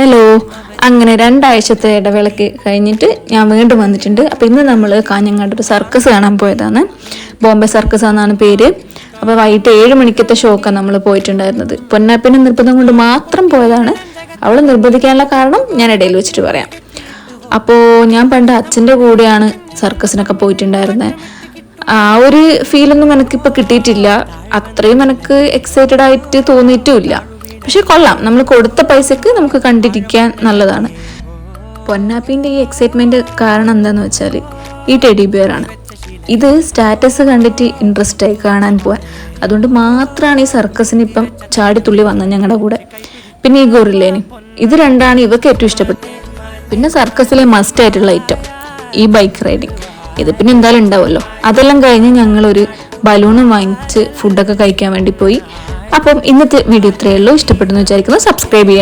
Hello അങ്ങനെ രണ്ടാഴ്ചത്തെ ഇടവേളയ്ക്ക് കഴിഞ്ഞിട്ട് ഞാൻ വീണ്ടും വന്നിട്ടുണ്ട്. അപ്പോൾ ഇന്ന് നമ്മൾ കാഞ്ഞങ്ങാട് ഒരു സർക്കസ് കാണാൻ പോയതാണ്. ബോംബെ സർക്കസ് എന്നാണ് പേര്. അപ്പോൾ വൈകിട്ട് ഏഴ് മണിക്കത്തെ ഷോക്കാണ് നമ്മൾ പോയിട്ടുണ്ടായിരുന്നത്. പൊന്നാപ്പിന്റെ നിർബന്ധം കൊണ്ട് മാത്രം പോയതാണ്. അവൾ നിർബന്ധിക്കാനുള്ള കാരണം ഞാൻ ഇടയിൽ വെച്ചിട്ട് പറയാം. അപ്പോൾ ഞാൻ പണ്ട് അച്ഛന്റെ കൂടെയാണ് സർക്കസിനൊക്കെ പോയിട്ടുണ്ടായിരുന്നത് ആ ഒരു ഫീലൊന്നും എനിക്കിപ്പോൾ കിട്ടിയിട്ടില്ല. അത്രയും എനിക്ക് എക്സൈറ്റഡ് ആയിട്ട് തോന്നിയിട്ടുമില്ല പക്ഷെ കൊള്ളാം. നമ്മൾ കൊടുത്ത പൈസക്ക് നമുക്ക് കണ്ടിരിക്കാൻ നല്ലതാണ്. പൊന്നാപ്പിന്റെ ഈ എക്സൈറ്റ്മെന്റ് കാരണം എന്താണെന്ന് വെച്ചാൽ ഈ ടെഡി ബിയറാണ് ഇത് സ്റ്റാറ്റസ് കണ്ടിട്ട് ഇൻട്രസ്റ്റ് ആയി കാണാൻ പോവാൻ. അതുകൊണ്ട് മാത്രമാണ് ഈ സർക്കസിന് ഇപ്പം ചാടിത്തുള്ളി വന്നത് ഞങ്ങളുടെ കൂടെ. പിന്നെ ഈ ഗൊറില്ലേന് ഇത് രണ്ടാണ് ഇവർക്ക് ഏറ്റവും ഇഷ്ടപ്പെട്ടത്. പിന്നെ സർക്കസിലെ മസ്റ്റ് ആയിട്ടുള്ള ഐറ്റം ഈ ബൈക്ക് റൈഡിങ് ഇത് പിന്നെ എന്തായാലും ഉണ്ടാവുമല്ലോ. അതെല്ലാം കഴിഞ്ഞ് ഞങ്ങളൊരു ബലൂണും വാങ്ങിച്ച് ഫുഡൊക്കെ കഴിക്കാൻ വേണ്ടി പോയി. അപ്പം ഇന്നത്തെ വീഡിയോ ഇത്രയേ ഉള്ളൂ. ഇഷ്ടപ്പെട്ടെന്ന് വിചാരിക്കുന്നു. സബ്സ്ക്രൈബ് ചെയ്യാം